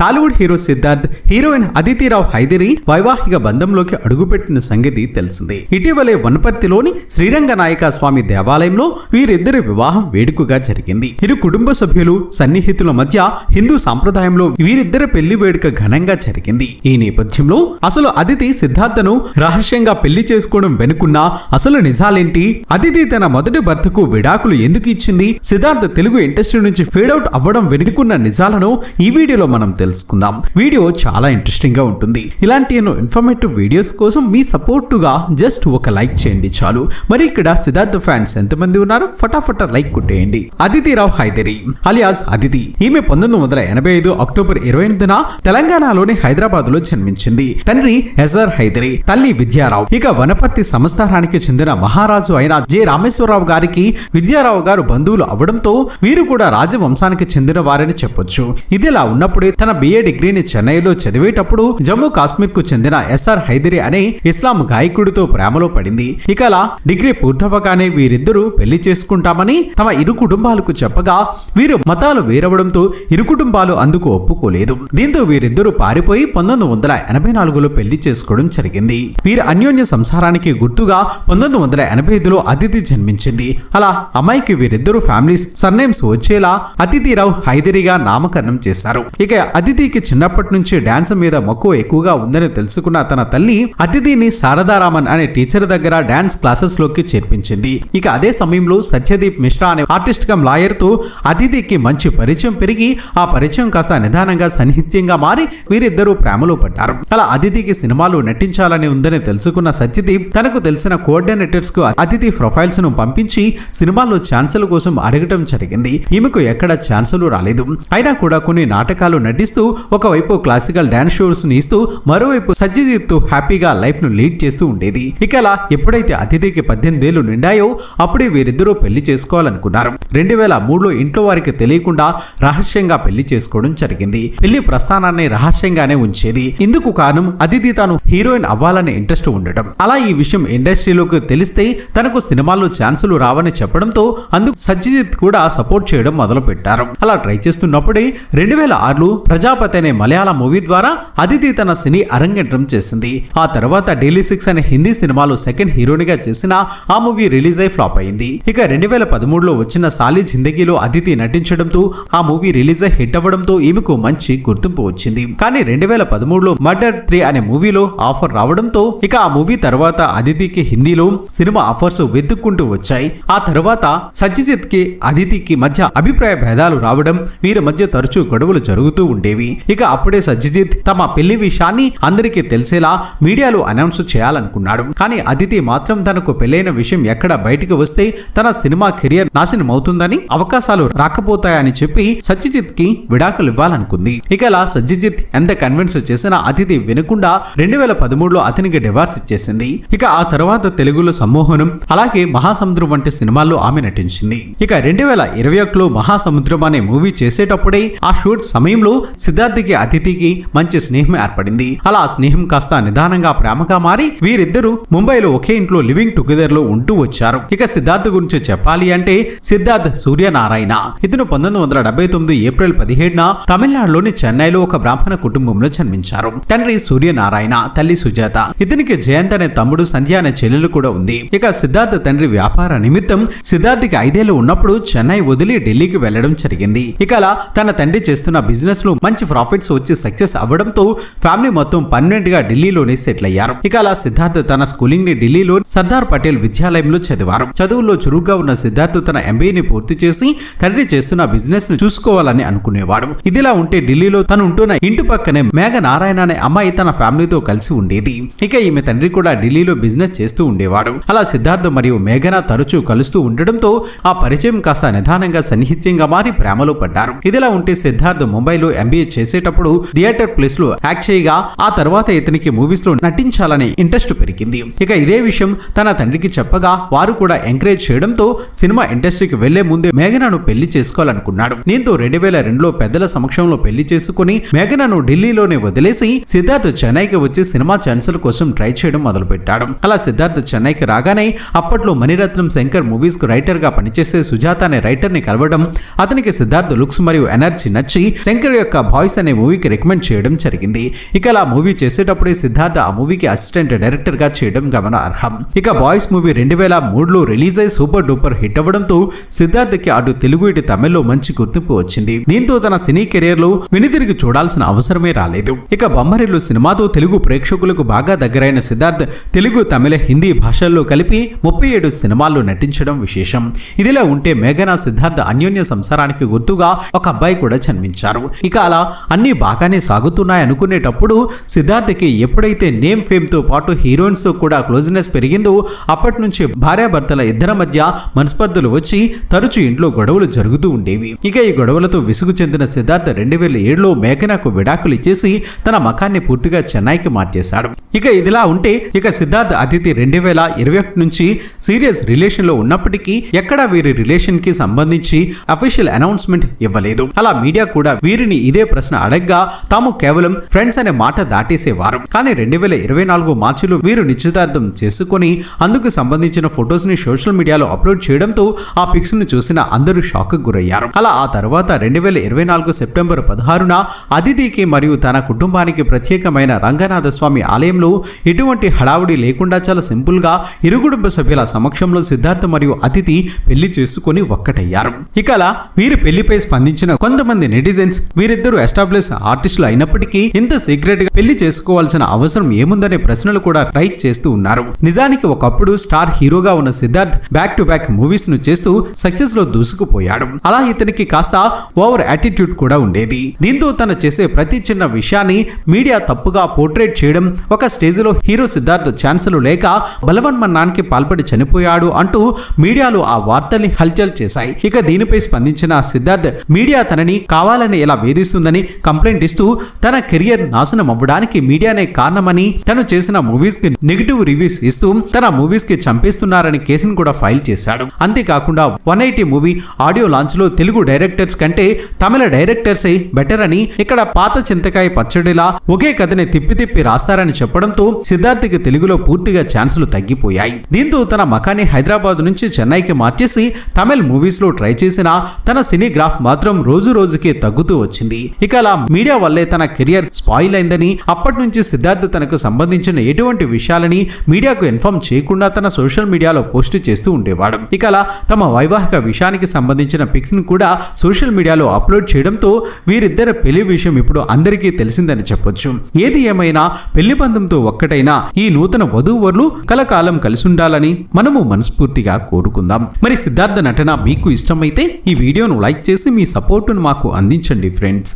Tollywood hero Siddharth heroine Aditi Rao Hydari వైవాహిక బంధంలోకి అడుగుపెట్టిన సంగతి తెలిసిందే. ఇటీవలే వనపర్తిలోని శ్రీరంగ నాయక స్వామి దేవాలయంలో వీరిద్దరి వివాహం వేడుకగా జరిగింది. ఇరు కుటుంబ సభ్యులు సన్నిహితుల మధ్య హిందూ సాంప్రదాయంలో వీరిద్దరి పెళ్ళి వేడుక ఘనంగా జరిగింది. ఈ నేపథ్యంలో అసలు అదితి సిద్ధార్థను రహస్యంగా పెళ్ళి చేసుకోవడం వెనుకున్న అసలు నిజాలేంటి? అదితి తన మొదటి భర్తకు విడాకులు ఎందుకు ఇచ్చింది? సిద్ధార్థ తెలుగు ఇండస్ట్రీ నుంచి ఫేడ్ అవుట్ అవ్వడం వెనుకున్న నిజాలను ఈ వీడియోలో మనం తెలుసుకుందాం. వీడియో చాలా ఇంట్రెస్టింగ్గా ఉంటుంది. ఇలాంటి ఎన్నో ఇన్ఫర్మేటివ్ వీడియోస్ కోసం మీ సపోర్ట్గా జస్ట్ ఒక లైక్ చేయండి చాలు. మరి ఇక్కడ సిద్ధార్థ ఫ్యాన్స్ ఎంతమంది ఉన్నారు ఫటాఫట లైక్ కొట్టేయండి. అదితిరావు హైదరి అలియాస్ అదితి. ఈమె పంతొమ్మిది వందల ఎనభై ఐదు అక్టోబర్ ఇరవై ఎనిమిదిన తెలంగాణలోని హైదరాబాద్లో జన్మించింది. తండ్రి ఎజర్ హైదరి తల్లి విద్యారావు. ఇక వనపర్తి సంస్థానానికి చెందిన మహారాజు అయిన జె రామేశ్వరరావు గారికి విద్యారావు గారు బంధువులు అవడంతో వీరు కూడా రాజవంశానికి చెందిన వారని చెప్పొచ్చు. ఇదిలా ఉన్నప్పుడే తన బిఏ డిగ్రీని చెన్నైలో చదివేటప్పుడు జమ్మూ కాశ్మీర్కు చెందిన ఎస్ఆర్ హైదరి అనే ఇస్లాం గాయకుడితో ప్రేమలో పడింది. ఇక అలా డిగ్రీ పూర్తవగానే వీరిద్దరూ పెళ్ళి చేసుకుంటామని తమ ఇరు కుటుంబాలకు చెప్పగా వీరు మతాలు వేరవడంతో ఇరు కుటుంబాలు అందుకు ఒప్పుకోలేదు. దీంతో వీరిద్దరూ పారిపోయి పంతొమ్మిది వందల ఎనభై నాలుగులో పెళ్ళి చేసుకోవడం జరిగింది. వీరి అన్యోన్య సంసారానికి గుర్తుగా పంతొమ్మిది వందల ఎనభై ఐదులో అతిథి జన్మించింది. అలా అమ్మాయికి వీరిద్దరు ఫ్యామిలీస్ సర్నేమ్స్ వచ్చేలా అతిథిరావు హైదరిగా నామకరణం చేశారు. ఇక అతిథికి చిన్నప్పటి నుంచి డాన్స్ మీద మక్కువ ఎక్కువగా ఉందని తెలుసుకున్న తన తల్లి అతిథిని శారదారామన్ అనే టీచర్ దగ్గర డాన్స్ క్లాసెస్లోకి చేర్పించింది. ఇక అదే సమయంలో సత్యదీప్ మిశ్రా అనే ఆర్టిస్ట్ కమ్ లాయర్తో అతిథికి మంచి పరిచయం పెరిగి ఆ పరిచయం కాస్త నిదానంగా సన్నిహిత్యంగా మారి వీరిద్దరూ ప్రేమలో పడ్డారు. అలా అతిథికి సినిమాలు నటించాలని ఉందని తెలుసుకున్న సత్యదీప్ తనకు తెలిసిన కోఆర్డినేటర్స్కు అతిథి ప్రొఫైల్స్ను పంపించి సినిమాల్లో ఛాన్సుల కోసం అడగటం జరిగింది. ఈమెకు ఎక్కడ ఛాన్సులు రాలేదు. అయినా కూడా కొన్ని నాటకాలు నటిస్తూ ఒకవైపు క్లాసికల్ డాన్స్ షోస్ని ఇస్తూ మరోవైపు సత్యదీప్ హ్యాపీగా లైఫ్ను లీడ్ చేస్తూ ఉండేది. ఇక అలా ఎప్పుడైతే అతిథికి పద్దెనిమిది ఏళ్ళు నిండాయో అప్పుడే వీరిద్దరూ పెళ్ళి చేసుకోవాలనుకున్నారు. రెండు వేల మూడులో ఇంట్లో వారికి తెలియకుండా రహస్యంగా పెళ్ళి చేసుకోవడం జరిగింది. పెళ్ళి ప్రస్థానాన్ని రహస్యంగానే ఉంచేది. ఇందుకు కారణం అదితి తాను హీరోయిన్ అవ్వాలనే ఇంట్రెస్ట్ ఉండటం అలా ఈ విషయం ఇండస్ట్రీలోకి తెలిస్తే తనకు సినిమాల్లో ఛాన్సులు రావని చెప్పడంతో అందుకు సత్యజిత్ కూడా సపోర్ట్ చేయడం మొదలు పెట్టారు అలా ట్రై చేస్తున్నప్పుడే రెండు వేల ఆరులో ప్రజాపతి అనే మలయాళ మూవీ ద్వారా అదితి తన సినీ అరంగేట్రం చేసింది. ఆ తర్వాత డైలీ సిక్స్ అనే హిందీ సినిమాలో సెకండ్ హీరోయిన్గా చేసిన ఆ మూవీ రిలీజ్ అయి ఫ్లాప్ అయింది. ఇక రెండు వేల పదమూడులో వచ్చిన సాలి జిందగీలో అదితి నటించడంతో ఆ మూవీ రిలీజ్ అయి హిట్ అవ్వడంతో ఈమెకు మంచి గుర్తింపు వచ్చింది. కానీ రెండు వేల పదమూడులో మర్డర్ త్రీ అనే మూవీలో ఆఫర్ రావడంతో ఇక ఆ మూవీ తర్వాత అదితికి హిందీలో సినిమా ఆఫర్స్ వెతుక్కుంటూ వచ్చాయి. ఆ తర్వాత సత్యజిత్కి అదితికి మధ్య అభిప్రాయ భేదాలు రావడం వీరి మధ్య తరచూ గొడవలు జరుగుతూ ఉండేవి ఇక అప్పుడే సత్యజిత్ తమ పెళ్ళి విషయాన్ని అందరికీ తెలిసేలా మీడియాలో అనౌన్స్ చేయాలనుకున్నాడు. కానీ అదితి మాత్రం తనకు పెళ్ళైన విషయం ఎక్కడ బయటికి వస్తే తన సినిమా కెరియర్ నాశనం అవుతుందని అవకాశాలు రాకపోతాయని చెప్పి సత్యజిత్కి విడాకులు ఇవ్వాలనుకుంది. ఇక అలా సత్యజిత్ ఎంత కన్విన్స్ చేసినా అతిథి వినకుండా రెండు వేల పదమూడులో అతనికి డివార్స్ ఇచ్చేసింది. ఇక ఆ తర్వాత తెలుగులో సమ్మోహనం అలాగే మహాసముద్రం వంటి సినిమాల్లో ఆమె నటించింది. ఇక రెండు వేల ఇరవై ఒకటిలో మహాసముద్రం అనే మూవీ చేసేటప్పుడే ఆ షూట్ సమయంలో సిద్ధార్థికి అతిథికి మంచి స్నేహం ఏర్పడింది. అలా ఆ స్నేహం కాస్త నిదానంగా ప్రేమగా మారి వీరిద్దరూ ముంబైలో ఒకే ఇంట్లో లివింగ్ టుగెదర్లో ఉంటూ వచ్చారు. ఇక సిద్ధార్థ్ గురించి చెప్పాలి అంటే సిద్ధార్థ్ సూర్యనారాయణ. ఇతను పంతొమ్మిది వందల డెబ్బై తొమ్మిది ఏప్రిల్ పదిహేడున తమిళనాడులోని చెన్నైలో ఒక బ్రాహ్మణ కుటుంబంలో జన్మించారు. తండ్రి సూర్యనారాయణ తల్లి సుజాత. ఇతనికి జయంత్ అనే తమ్ముడు సంధ్య అనే చెల్లెలు కూడా ఉంది. ఇక సిద్ధార్థ్ తండ్రి వ్యాపార నిమిత్తం సిద్ధార్థికి ఐదేళ్ళు ఉన్నప్పుడు చెన్నై వదిలి ఢిల్లీకి వెళ్ళడం జరిగింది. ఇక అలా తన తండ్రి చేస్తున్న బిజినెస్లో మంచి ప్రాఫిట్స్ వచ్చి సక్సెస్ అవ్వడంతో ఫ్యామిలీ మొత్తం పర్మనెంట్గా ఢిల్లీలోనే సెటిల్ అయ్యారు. ఇక అలా సిద్ధార్థ్ తన స్కూలింగ్ని ఢిల్లీలో సర్దార్ పటేల్ విద్యాలయంలో చదివారు. చదువుల్లో చురుగ్గా ఉన్న సిద్ధార్థ్ తన ఎంబీఏని పూర్తి చేసి తండ్రి చేస్తున్న బిజినెస్ను చూసుకోవాలని అనుకునేవాడు. ఇదిలా ఉంటే ఢిల్లీలో తను ఉంటున్న ఇంటి పక్కనే మేఘ నారాయణ అనే అమ్మాయి తన ఫ్యామిలీతో కలిసి ఉండేది. ఇక ఈమె తండ్రి కూడా ఢిల్లీలో బిజినెస్ చేస్తూ ఉండేవాడు. అలా సిద్ధార్థ్ మరియు మేఘన తరచూ కలుస్తూ ఉండడంతో ఆ పరిచయం కాస్త నిదానంగా సన్నిహిత్యంగా మారి ప్రేమలో పడ్డారు. ఇదిలా ఉంటే సిద్ధార్థ్ ముంబైలో ఎంబీఏ చేసేటప్పుడు థియేటర్ ప్లేస్లో యాక్ట్ చేయగా ఆ తర్వాత ఇతనికి మూవీస్లో నటించాలనే ఇంట్రెస్ట్ పెరిగింది. ఇక ఇదే విషయం తన తండ్రికి చెప్పగా వారు కూడా ఎంకరేజ్ చేయడంతో సినిమా ఇండస్ట్రీకి వెళ్ళే ముందే మేఘనను పెళ్ళి చేసుకోవాలనుకున్నాడు. దీంతో రెండు వేల రెండులో పెద్దల సమక్షంలో పెళ్ళి చేసుకుని మేఘనను ఢిల్లీలోనే వదిలేసి సిద్ధార్థ్ చెన్నైకి వచ్చి సినిమా ఛాన్సర్ కోసం ట్రై చేయడం మొదలుపెట్టాడు. అలా సిద్ధార్థ్ చెన్నైకి రాగానే అప్పట్లో మణిరత్నం శంకర్ మూవీస్కు రైటర్గా పనిచేసే సుజాత అనే రైటర్ని కలవడం అతనికి సిద్ధార్థ్ లుక్స్ మరియు ఎనర్జీ నచ్చి శంకర్ యొక్క బాయ్స్ అనే మూవీకి రికమెండ్ చేయడం జరిగింది. ఇక అలా మూవీ చేసేటప్పుడే సిద్ధార్థ ఆ మూవీకి అసిస్టెంట్ డైరెక్టర్గా చేయడం గమనార్హం. ఇక బాయ్స్ మూవీ రెండు వేల మూడులో రిలీజ్ అయి సూపర్ డూపర్ హిట్ అవ్వడంతో సిద్ధార్థకి అటు తెలుగు ఇటు తమిళ్ళో మంచి గుర్తింపు వచ్చింది. దీంతో తన సినీ కెరీర్లో వెనుతిరిగి చూడాల్సిన అవసరమే రాలేదు. ఇక బొమ్మరిల్లు సినిమాతో తెలుగు ప్రేక్షకులకు బాగా దగ్గరైన సిద్ధార్థ్ తెలుగు తమిళ హిందీ భాషల్లో కలిపి ముప్పై ఏడు సినిమాల్లో నటించడం విశేషం. ఇదిలా ఉంటే మేఘనా సిద్ధార్థ అన్యోన్య సంసారానికి గుర్తుగా ఒక అబ్బాయి కూడా జన్మించారు. ఇక అలా అన్ని బాగానే సాగుతున్నాయి అనుకునేటప్పుడు సిద్ధార్థకి ఎప్పుడైతే నేమ్ ఫేమ్తో పాటు హీరోయిన్స్తో కూడా క్లోజ్నెస్ పెరిగిందో అప్పటి నుంచి భార్యాభర్తల ఇద్దరి మధ్య మనస్పర్ధలు వచ్చి తరచూ ఇంట్లో గొడవలు జరుగుతూ ఉండేవి. ఇక ఈ గొడవలతో విసుగు చెందిన సిద్ధార్థ రెండు వేల ఏడులో మేఘనాకు విడాకులు ఇచ్చేసి తన మకాన్ని పూర్తిగా చెన్నైకి మార్చేశాడు. ఇక ఇదిలా ఉంటే ఇక సిద్ధార్థ అతిథి రెండు వేల ఇరవై ఒకటి నుంచి సీరియస్ రిలేషన్లో ఉన్నప్పటికీ ఎక్కడా వీరి రిలేషన్కి సంబంధించి అఫీషియల్ అనౌన్స్మెంట్ ఇవ్వలేదు. అలా మీడియా కూడా వీరిని ఇదే ప్రశ్న అడగ్గా తాము కేవలం ఫ్రెండ్స్ అనే మాట దాటేసేవారు. కానీ రెండు వేల ఇరవై నాలుగు మార్చిలో వీరు నిశ్చితార్థం చేసుకొని అందుకు సంబంధించిన ఫొటోస్ని సోషల్ మీడియాలో అప్లోడ్ చేయడంతో ఆ పిక్స్ను చూసిన అందరూ షాక్ గురయ్యారు. అలా ఆ తర్వాత రెండు వేల ఇరవై నాలుగు సెప్టెంబర్ పదహారున అతిథికి మరియు తన కుటుంబానికి ప్రత్యేకమైన రంగనాథ స్వామి ఆలయంలో ఎటువంటి హడావుడి లేకుండా చాలా సింపుల్గా ఇరు కుటుంబ సభ్యుల సమక్షంలో సిద్ధార్థ మరియు అతిథి పెళ్ళి చేసుకుని ఒక్కటయ్యారు. ఇక అలా వీరి పెళ్ళిపై స్పందించిన కొంతమంది నెటిజన్స్ వీరిద్దరు ఎస్టాబ్లిష్ ఆర్టిస్టులు అయినప్పటికీ ఇంత సీక్రెట్గా పెళ్ళి చేసుకోవాల్సిన అవసరం ఏముందనే ప్రశ్నలు కూడా రైట్ చేస్తూ ఉన్నారు. నిజానికి ఒకప్పుడు స్టార్ హీరోగా ఉన్న సిద్ధార్థ్ బ్యాక్ టు బ్యాక్ మూవీస్ను చేస్తూ సక్సెస్లో దూసుకుపోయాడు. అలా ఇతనికి కాస్త ఓవర్ యాటిట్యూడ్ కూడా ఉండేది. దీంతో తను చేసే ప్రతి చిన్న విషయాన్ని మీడియా తప్పుగా పోర్ట్రేట్ చేయడం ఒక స్టేజ్లో హీరో సిద్ధార్థ్ ఛాన్సలు లేక బలవన్మన్నానికి పాల్పడి చనిపోయాడు అంటూ మీడియాలో ఆ వార్తల్ని హల్చల్ చేశాయి. ఇక దీనిపై స్పందించిన సిద్ధార్థ్ మీడియా తనని కావాలని ఇలా వేధిస్తుందని కంప్లైంట్ ఇస్తూ తన కెరియర్ నాశనం అవ్వడానికి మీడియానే కారణమని తను చేసిన మూవీస్కి నెగిటివ్ రివ్యూస్ ఇస్తూ తన మూవీస్కి చంపేస్తున్నారని కేసును కూడా ఫైల్ చేశాడు. అంతేకాకుండా వన్ ఎయిటీ మూవీ ఆడియో లాంచ్లో తెలుగు డైరెక్టర్స్ కంటే తమిళ డైరెక్టర్స్ బెటర్ అని ఇక్కడ పాత చింతకాయ పచ్చడిలా ఒకే కథని తిప్పి తిప్పి రాస్తారని చెప్పడంతో సిద్ధార్థ్కి తెలుగులో పూర్తిగా ఛాన్సులు తగ్గిపోయాయి. దీంతో తన మకాన్ని హైదరాబాద్ నుంచి చెన్నైకి మార్చేసి తమిళ్ మూవీస్లో ట్రై చేసినా తన సినీగ్రాఫ్ మాత్రం రోజు రోజుకి తగ్గుతూ వచ్చింది. ఇక అలా మీడియా వల్లే తన కెరియర్ స్పాయిల్ అయిందని అప్పటి నుంచి సిద్ధార్థ్ తనకు సంబంధించిన ఎటువంటి విషయాలని మీడియాకు ఇన్ఫార్మ్ చేయకుండా తన సోషల్ మీడియాలో పోస్ట్ చేస్తూ ఉండేవాడు. ఇక అలా తమ వైవాహిక విషయానికి సంబంధించిన పిక్స్ను కూడా సోషల్ మీడియాలో అప్లోడ్ చేయడంతో వీరిద్దరి పెళ్ళి విషయం ఇప్పుడు అందరికీ తెలిసిందని చెప్పొచ్చు. ఏది ఏమైనా పెళ్ళి బంధంతో ఒక్కటైనా ఈ నూతన వధూవరులు కలకాలం కలిసి ఉండాలని మనము మనస్ఫూర్తిగా కోరుకుందాం. మరి సిద్ధార్థ నటన మీకు ఇష్టమైతే ఈ వీడియోను లైక్ చేసి మీ సపోర్టును మాకు అందించండి ఫ్రెండ్స్.